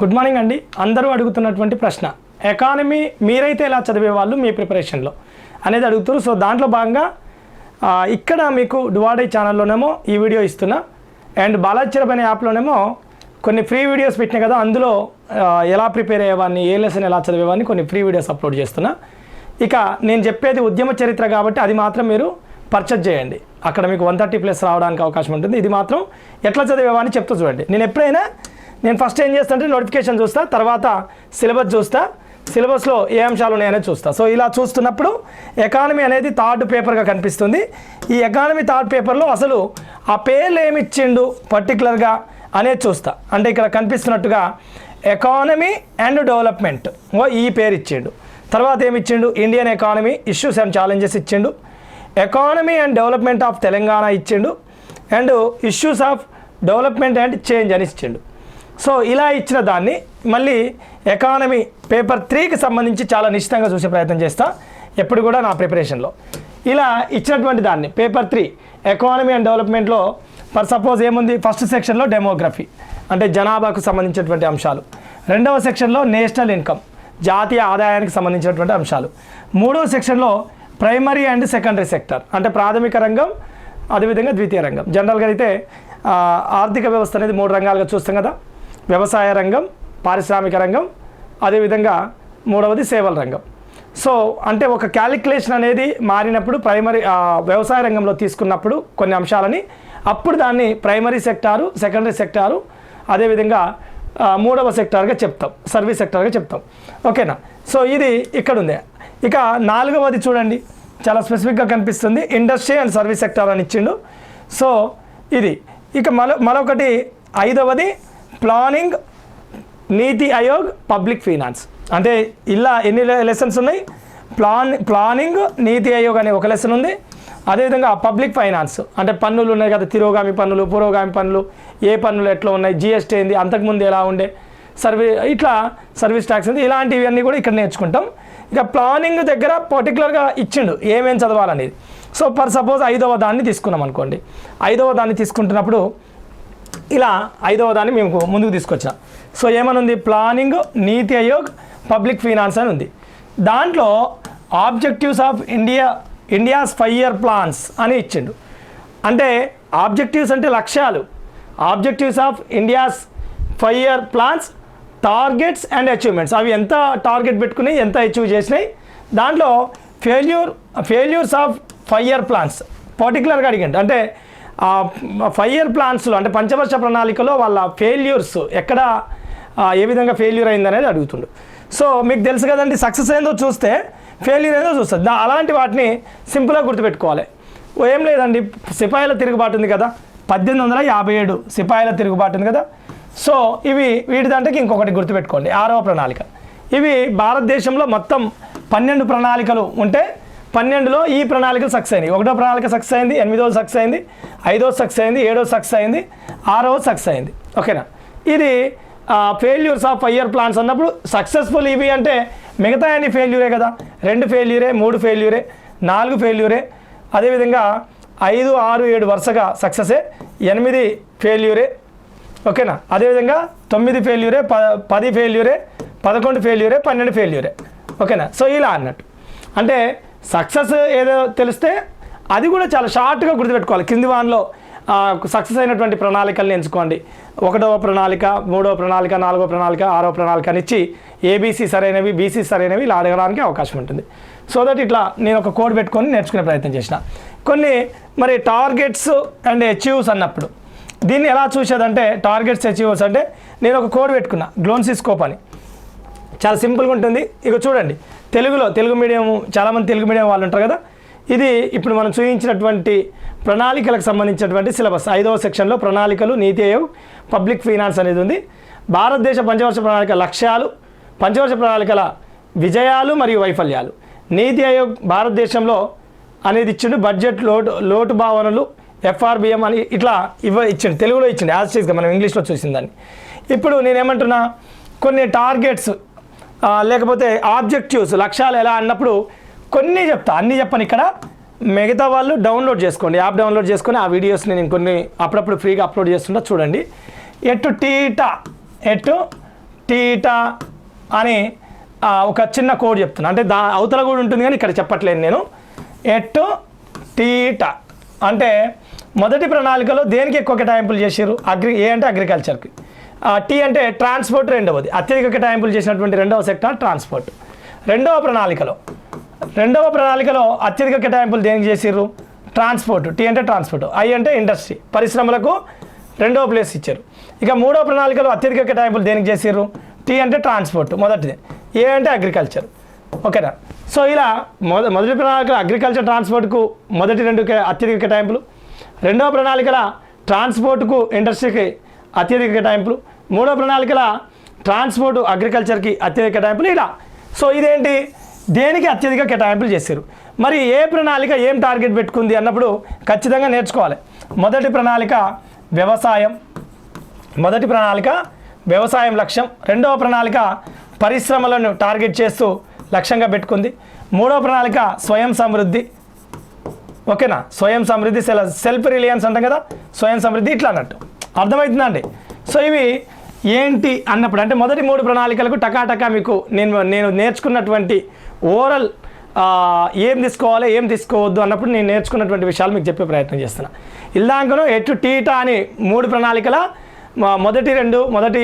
Good morning అండి. అందరూ అడుగుతున్నటువంటి ప్రశ్న ఎకానమీ మీరైతే ఎలా చదివే వాళ్ళు మీ ప్రిపరేషన్లో అనేది అడుగుతారు సో దాంట్లో భాగంగా ఇక్కడ మీకు డువాడే ఛానల్లోనేమో ఈ వీడియో ఇస్తున్నా. అండ్ బాలాచరబ్ అనే యాప్లోనేమో కొన్ని ఫ్రీ వీడియోస్ పెట్టినా కదా అందులో ఎలా ప్రిపేర్ అయ్యేవాడిని ఏ లెసన్ ఎలా చదివేవాడిని కొన్ని ఫ్రీ వీడియోస్ అప్లోడ్ చేస్తున్నా. ఇక నేను చెప్పేది ఉద్యమ చరిత్ర కాబట్టి అది మాత్రం మీరు పర్చేజ్ చేయండి. అక్కడ మీకు వన్ థర్టీ ప్లస్ రావడానికి అవకాశం ఉంటుంది. ఇది మాత్రం ఎట్లా చదివేవని చెప్తూ చూడండి. నేను ఎప్పుడైనా నేను ఫస్ట్ ఏం చేస్తానంటే నోటిఫికేషన్ చూస్తా తర్వాత సిలబస్ చూస్తా సిలబస్లో ఏ అంశాలు ఉన్నాయనేది చూస్తా. సో ఇలా చూస్తున్నప్పుడు ఎకానమీ అనేది థర్డ్ పేపర్గా కనిపిస్తుంది. ఈ ఎకానమీ థర్డ్ పేపర్లో అసలు ఆ పేర్లు ఏమి ఇచ్చిండు పర్టికులర్గా అనేది చూస్తా. అంటే ఇక్కడ కనిపిస్తున్నట్టుగా ఎకానమీ అండ్ డెవలప్మెంట్ ఓ ఈ పేరు ఇచ్చిండు. తర్వాత ఏమి ఇచ్చిండు? Indian economy issues and challenges ఇచ్చిండు. Economy and development of Telangana ఇచ్చిండు. And issues of development and change అని ఇచ్చిండు. సో ఇలా ఇచ్చిన దాన్ని మళ్ళీ ఎకానమీ పేపర్ త్రీకి సంబంధించి చాలా నిశ్చితంగా చూసే ప్రయత్నం చేస్తా. ఎప్పుడు కూడా నా ప్రిపరేషన్లో ఇలా ఇచ్చినటువంటి దాన్ని పేపర్ త్రీ ఎకానమీ అండ్ డెవలప్మెంట్లో ఫర్ సపోజ్ ఏముంది? ఫస్ట్ సెక్షన్లో డెమోగ్రఫీ అంటే జనాభాకు సంబంధించినటువంటి అంశాలు. రెండవ సెక్షన్లో నేషనల్ ఇన్కమ్ జాతీయ ఆదాయానికి సంబంధించినటువంటి అంశాలు. మూడవ సెక్షన్లో ప్రైమరీ అండ్ సెకండరీ సెక్టర్ అంటే ప్రాథమిక రంగం అదేవిధంగా ద్వితీయ రంగం. జనరల్గా అయితే ఆర్థిక వ్యవస్థ అనేది మూడు రంగాలుగా చూస్తాం కదా. వ్యవసాయ రంగం పారిశ్రామిక రంగం అదేవిధంగా మూడవది సేవల రంగం. సో అంటే ఒక క్యాలిక్యులేషన్ అనేది మారినప్పుడు ప్రైమరీ వ్యవసాయ రంగంలో తీసుకున్నప్పుడు కొన్ని అంశాలని అప్పుడు దాన్ని ప్రైమరీ సెక్టారు సెకండరీ సెక్టారు అదేవిధంగా మూడవ సెక్టార్గా చెప్తాం సర్వీస్ సెక్టార్గా చెప్తాం. ఓకేనా? సో ఇది ఇక్కడ ఉంది ఇక నాలుగవది చూడండి. చాలా స్పెసిఫిక్గా కనిపిస్తుంది. ఇండస్ట్రీ అండ్ సర్వీస్ సెక్టార్ అని ఇచ్చిండు. సో ఇది. ఇక మరో మరొకటి ఐదవది ప్లానింగ్ నీతి ఆయోగ్ పబ్లిక్ ఫైనాన్స్. అంటే ఇలా ఎన్ని లెసన్స్ ఉన్నాయి? ప్లాన్ ప్లానింగ్ నీతి ఆయోగ్ అనే ఒక లెసన్ ఉంది. అదేవిధంగా పబ్లిక్ ఫైనాన్స్. అంటే పన్నులు ఉన్నాయి కదా తిరోగామి పన్నులు పురోగామి పన్నులు ఏ పన్నులు ఎట్లా ఉన్నాయి జిఎస్టీ ఏంది అంతకుముందు ఎలా ఉండే సర్వీ ఇట్లా సర్వీస్ ట్యాక్స్ ఉంది ఇలాంటివన్నీ కూడా ఇక్కడ నేర్చుకుంటాం. ఇక ప్లానింగ్ దగ్గర పర్టికులర్గా ఇచ్చిండు ఏమేం చదవాలనేది. సో ఫర్ సపోజ్ ఐదవ దాన్ని తీసుకున్నాం అనుకోండి. ఐదవ దాన్ని తీసుకుంటున్నప్పుడు ఇలా ఐదవ దాన్ని మేము ముందుకు తీసుకొచ్చాం. సో ఏమనుంది? ప్లానింగ్ నీతి ఆయోగ్ పబ్లిక్ ఫైనాన్స్ అని ఉంది. దాంట్లో objectives of India India's five year plans అని ఇచ్చిండు. అంటే ఆబ్జెక్టివ్స్ అంటే లక్ష్యాలు. Objectives of India's five year plans targets and achievements. అవి ఎంత టార్గెట్ పెట్టుకుని ఎంత అచీవ్ చేసినాయి? దాంట్లో failure failures of five year plans. పర్టికులర్గా అడిగండి. అంటే ఫైవ్ ఇయర్ ప్లాన్స్లో అంటే పంచవర్ష ప్రణాళికలో వాళ్ళ ఫెయిల్యూర్స్ ఎక్కడ ఏ విధంగా ఫెయిల్యూర్ అయిందనేది అడుగుతుండు. సో మీకు తెలుసు కదండి సక్సెస్ ఏందో చూస్తే ఫెయిల్యూర్ ఏందో చూస్తుంది దా- అలాంటి వాటిని సింపుల్గా గుర్తుపెట్టుకోవాలి. ఏం లేదండి సిపాయిల తిరుగుబాటు ఉంది కదా. పద్దెనిమిది వందల యాభై ఏడు సిపాయిల తిరుగుబాటు ఉంది కదా. సో ఇవి వీటి దాంట్లోకి ఇంకొకటి గుర్తుపెట్టుకోండి ఆరవ ప్రణాళిక. ఇవి భారతదేశంలో మొత్తం పన్నెండు ప్రణాళికలు ఉంటే పన్నెండులో ఈ ప్రణాళికలు సక్సెస్ అయినాయి. ఒకటో ప్రణాళిక సక్సెస్ అయింది ఎనిమిదోది సక్సెస్ అయింది ఐదో సక్సెస్ అయింది ఏడో సక్సెస్ అయింది ఆరో సక్సెస్ అయింది. ఓకేనా? ఇది ఫెయిల్యూర్స్ ఆఫ్ ఫైవ్ ప్లాన్స్ అన్నప్పుడు సక్సెస్ఫుల్ ఇవి అంటే మిగతా అన్ని ఫెయిల్యూరే కదా? రెండు ఫెయిల్యూరే మూడు ఫెయిల్యూరే నాలుగు ఫెయిల్యూరే అదేవిధంగా ఐదు ఆరు ఏడు వరుసగా సక్సెసే ఎనిమిది ఫెయిల్యూరే ఓకేనా? అదేవిధంగా తొమ్మిది ఫెయిల్యూరే ప పది ఫెయిల్యూరే పదకొండు ఫెయిల్యూరే పన్నెండు ఫెయిల్యూరే ఓకేనా? సో ఇలా అన్నట్టు. అంటే సక్సెస్ ఏదో తెలిస్తే అది కూడా చాలా షార్ట్గా గుర్తుపెట్టుకోవాలి. కింది వాన్లో సక్సెస్ అయినటువంటి ప్రణాళికల్ని ఎంచుకోండి. ఒకటవ ప్రణాళిక మూడవ ప్రణాళిక నాలుగవ ప్రణాళిక ఆరో ప్రణాళిక అని ఇచ్చి ఏబీసీ సరైనవి బీసీ సరైనవి ఇలా అడగడానికి అవకాశం ఉంటుంది. సో దట్ ఇట్లా నేను ఒక కోడ్ పెట్టుకొని నేర్చుకునే ప్రయత్నం చేసిన. కొన్ని మరి టార్గెట్స్ అండ్ అచీవ్స్ అన్నప్పుడు దీన్ని ఎలా చూసేదంటే టార్గెట్స్ అచీవ్స్ అంటే నేను ఒక కోడ్ పెట్టుకున్నా గ్లోన్సిస్కోప్ అని. చాలా సింపుల్గా ఉంటుంది. ఇక చూడండి. తెలుగులో తెలుగు మీడియం చాలామంది తెలుగు మీడియం వాళ్ళు ఉంటారు కదా? ఇది ఇప్పుడు మనం చూపించినటువంటి ప్రణాళికలకు సంబంధించినటువంటి సిలబస్. ఐదవ సెక్షన్లో ప్రణాళికలు నీతి ఆయోగ్ పబ్లిక్ ఫైనాన్స్ అనేది ఉంది. భారతదేశ పంచవర్ష ప్రణాళిక లక్ష్యాలు పంచవర్ష ప్రణాళికల విజయాలు మరియు వైఫల్యాలు. నీతి ఆయోగ్ భారతదేశంలో అనేది ఇచ్చిండు. బడ్జెట్ లోటు లోటు భావనలు ఎఫ్ఆర్బిఎం అని ఇట్లా ఇవ్వ ఇచ్చిండు. తెలుగులో ఇచ్చిండు. యాజ్ చేసి మనం ఇంగ్లీష్లో చూసిందాన్ని. ఇప్పుడు నేనేమంటున్నా కొన్ని టార్గెట్స్ లేకపోతే ఆబ్జెక్టివ్స్ లక్ష్యాలు ఎలా అన్నప్పుడు కొన్ని చెప్తా అన్నీ చెప్పను ఇక్కడ. మిగతా వాళ్ళు డౌన్లోడ్ చేసుకోండి యాప్ డౌన్లోడ్ చేసుకొని ఆ వీడియోస్ని నేను కొన్ని అప్పుడప్పుడు ఫ్రీగా అప్లోడ్ చేస్తుంటా చూడండి. ఎటు టీటా ఎటు టీటా అని ఒక చిన్న కోడ్ చెప్తున్నా. అంటే దా అవతల కూడా ఉంటుంది కానీ ఇక్కడ చెప్పట్లేను నేను. ఎటు టీటా అంటే మొదటి ప్రణాళికలో దేనికి ఎక్కువ కేటాయింపులు చేశారు అగ్రి ఏ అంటే అగ్రికల్చర్కి. టీ అంటే ట్రాన్స్పోర్ట్ రెండవది. అత్యధిక కేటాయింపులు చేసినటువంటి రెండవ సెక్టార్ ట్రాన్స్పోర్ట్. రెండవ ప్రణాళికలో రెండవ ప్రణాళికలో అత్యధిక కేటాయింపులు దేనికి చేసిర్రు? ట్రాన్స్పోర్ట్. టీ అంటే ట్రాన్స్పోర్ట్. ఐ అంటే ఇండస్ట్రీ. పరిశ్రమలకు రెండవ ప్లేస్ ఇచ్చారు. ఇక మూడవ ప్రణాళికలో అత్యధిక కేటాయింపులు దేనికి చేసిర్రు? టీ అంటే ట్రాన్స్పోర్ట్. మొదటిది. ఏ అంటే అగ్రికల్చర్. ఓకేనా? సో ఇలా మొద మొదటి ప్రణాళిక అగ్రికల్చర్ ట్రాన్స్పోర్ట్కు మొదటి రెండు కే- అత్యధిక కేటాయింపులు రెండవ ప్రణాళికల ట్రాన్స్పోర్ట్కు ఇండస్ట్రీకి అత్యధిక కేటాయింపులు. మూడో ప్రణాళికల ట్రాన్స్పోర్ట్ అగ్రికల్చర్కి అత్యధిక కేటాయింపులు ఇలా. సో ఇదేంటి? దేనికి అత్యధిక కేటాయింపులు చేశారు? మరి ఏ ప్రణాళిక ఏం టార్గెట్ పెట్టుకుంది అన్నప్పుడు ఖచ్చితంగా నేర్చుకోవాలి. మొదటి ప్రణాళిక వ్యవసాయం. మొదటి ప్రణాళిక వ్యవసాయం లక్ష్యం. రెండవ ప్రణాళిక పరిశ్రమలను టార్గెట్ చేస్తూ లక్ష్యంగా పెట్టుకుంది. మూడవ ప్రణాళిక స్వయం సమృద్ధి. ఓకేనా? స్వయం సమృద్ధి సెల్ సెల్ఫ్ రిలయన్స్ అంటాం కదా? స్వయం సమృద్ధి ఇట్లా అన్నట్టు. అర్థమవుతుందండి. సో ఇవి ఏంటి అన్నప్పుడు అంటే మొదటి మూడు ప్రణాళికలకు టకాటకా మీకు నేను నేను నేర్చుకున్నటువంటి ఓవరాల్ ఏం తీసుకోవాలి ఏం తీసుకోవద్దు అన్నప్పుడు నేను నేర్చుకున్నటువంటి విషయాలు మీకు చెప్పే ప్రయత్నం చేస్తున్నా. ఇల్లాంకను ఎటు టీటా అని మూడు ప్రణాళికల మొదటి రెండు మొదటి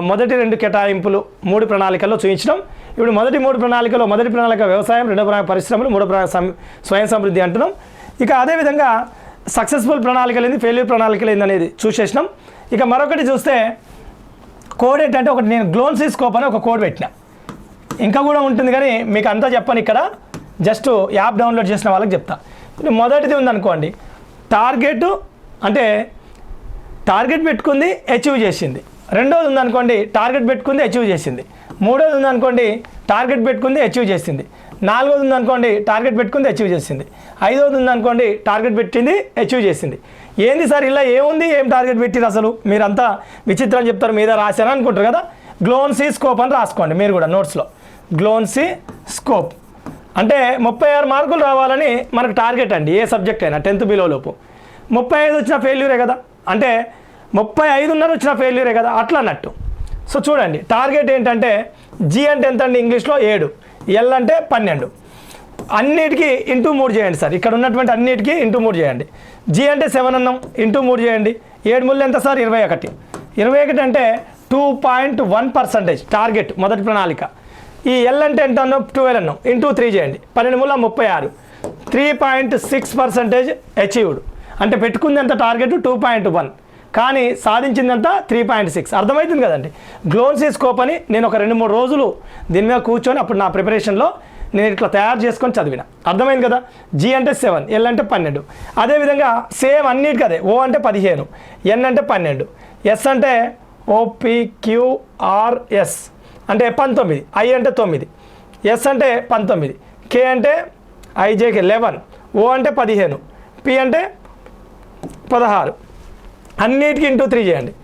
మొదటి రెండు కేటాయింపులు మూడు ప్రణాళికల్లో చూపించడం ఇప్పుడు మొదటి మూడు ప్రణాళికలో మొదటి ప్రణాళిక వ్యవసాయం రెండో ప్రణాళిక పరిశ్రమలు మూడో ప్రణాళిక సం- స్వయం సమృద్ధి అంటున్నాం. ఇక అదేవిధంగా సక్సెస్ఫుల్ ప్రణాళికలు ఏంది ఫెయిల్యూర్ ప్రణాళికలు ఏంది అనేది చూసేసినాం. ఇక మరొకటి చూస్తే కోడ్ ఏంటంటే ఒకటి నేను గ్లోన్సీ స్కోప్ అని ఒక కోడ్ పెట్టిన. ఇంకా కూడా ఉంటుంది కానీ మీకు అంతా చెప్పను ఇక్కడ. జస్ట్ యాప్ డౌన్లోడ్ చేసిన వాళ్ళకి చెప్తా. మొదటిది ఉందనుకోండి. టార్గెట్ అంటే టార్గెట్ పెట్టుకుంది అచీవ్ చేసింది. రెండోది ఉందనుకోండి టార్గెట్ పెట్టుకుంది అచీవ్ చేసింది. మూడోది ఉందనుకోండి టార్గెట్ పెట్టుకుంది అచీవ్ చేసింది. నాలుగోది ఉందనుకోండి టార్గెట్ పెట్టుకుంది అచీవ్ చేసింది. ఐదోది ఉందనుకోండి టార్గెట్ పెట్టింది అచీవ్ చేసింది. ఏంది సార్ ఇలా ఏముంది? ఏం టార్గెట్ పెట్టిరు అసలు? మీరంతా విచిత్రం చెప్తారు మీద రాశారు అనుకుంటారు కదా? గ్లోన్సీ స్కోప్ అని రాసుకోండి మీరు కూడా నోట్స్లో గ్లోన్సీ స్కోప్ అంటే ముప్పై ఆరు మార్కులు రావాలని మనకు టార్గెట్ అండి ఏ సబ్జెక్ట్ అయినా టెన్త్ బిలో లోపు. ముప్పై ఐదు వచ్చిన ఫెయిల్యూరే కదా? అంటే ముప్పై ఐదున్నర వచ్చిన ఫెయిల్యూరే కదా? అట్లా అన్నట్టు. సో చూడండి టార్గెట్ ఏంటంటే జీ అంటే ఎంత అండి ఇంగ్లీష్లో ఏడు. ఎల్ అంటే పన్నెండు. అన్నిటికీ ఇంటూ మూడు చేయండి సార్. ఇక్కడ ఉన్నటువంటి అన్నిటికీ ఇంటూ మూడు చేయండి. జీ అంటే సెవెన్ అన్నాం ఇంటూ మూడు చేయండి. ఏడు ముళ్ళు ఎంత సార్? ఇరవై ఒకటి. ఇరవై ఒకటి అంటే two point one percentage target మొదటి ప్రణాళిక. ఈ ఎల్ అంటే ఎంత అన్నాం? ట్వెల్వ్ అన్నాం. ఇంటూ త్రీ చేయండి. పన్నెండు ముళ్ళ ముప్పై ఆరు. Three point six percentage achieved. అంటే పెట్టుకుంది ఎంత టార్గెట్? Two point one. కానీ సాధించిందంతా త్రీ పాయింట్ సిక్స్ అర్థమవుతుంది కదండి. గ్లోన్సీ స్కోప్ అని నేను ఒక రెండు మూడు రోజులు దీని మీద కూర్చొని అప్పుడు నా ప్రిపరేషన్లో నేను ఇట్లా తయారు చేసుకొని చదివిన. అర్థమైంది కదా? జీ అంటే సెవెన్ ఎల్ అంటే పన్నెండు. అదేవిధంగా సేమ్ అన్నిటికీ అదే ఓ అంటే పదిహేను ఎన్ అంటే పన్నెండు ఎస్ అంటే ఓపిక్యూఆర్ఎస్ అంటే పంతొమ్మిది ఐ అంటే తొమ్మిది ఎస్ అంటే పంతొమ్మిది కే అంటే ఐజేకే లెవెన్ ఓ అంటే పదిహేను పి అంటే పదహారు. అన్నిటికీ ఇంటూ త్రీ చేయండి.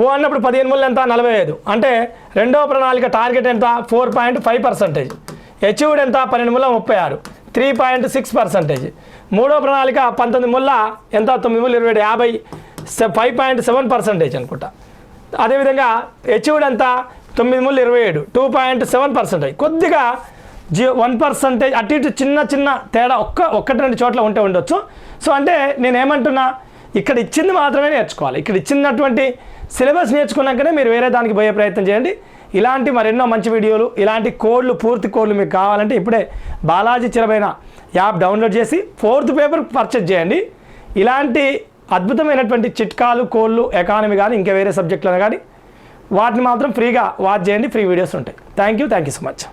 ఓ అన్నప్పుడు పదిహేను మూడు ఎంత? నలభై ఐదు. అంటే రెండవ ప్రణాళిక టార్గెట్ ఎంత? Four point five percentage. Achieved ఎంత? పన్నెండు మూల ముప్పై ఆరు. Three point six percentage. మూడో ప్రణాళిక పంతొమ్మిది మూల ఎంత? తొమ్మిది మూల ఇరవై ఏడు యాభై. ఫైవ్ పాయింట్ సెవెన్ పర్సెంటేజ్ అనుకుంటా. అదేవిధంగా అచీవ్డ్ ఎంత? తొమ్మిది మూల ఇరవై ఏడు. Two point seven percentage. కొద్దిగా జీ వన్ పర్సెంటేజ్ అటు ఇటు చిన్న చిన్న తేడా ఒక్క ఒక్కటి రెండు చోట్ల ఉంటే ఉండొచ్చు. సో అంటే నేను ఏమంటున్నా ఇక్కడ ఇచ్చింది మాత్రమే నేర్చుకోవాలి. ఇక్కడ ఇచ్చినటువంటి సిలబస్ నేర్చుకున్నాకనే మీరు వేరే దానికి పోయే ప్రయత్నం చేయండి. ఇలాంటి మరెన్నో మంచి వీడియోలు ఇలాంటి కోడ్లు పూర్తి కోడ్లు మీకు కావాలంటే ఇప్పుడే బాలాజీ చిరమైన యాప్ డౌన్లోడ్ చేసి ఫోర్త్ పేపర్ పర్చేజ్ చేయండి. ఇలాంటి అద్భుతమైనటువంటి చిట్కాలు కోళ్ళు ఎకానమీ కానీ ఇంకా వేరే సబ్జెక్టులను కానీ వాటిని మాత్రం ఫ్రీగా వాచ్ చేయండి. ఫ్రీ వీడియోస్ ఉంటాయి. Thank you thank you so much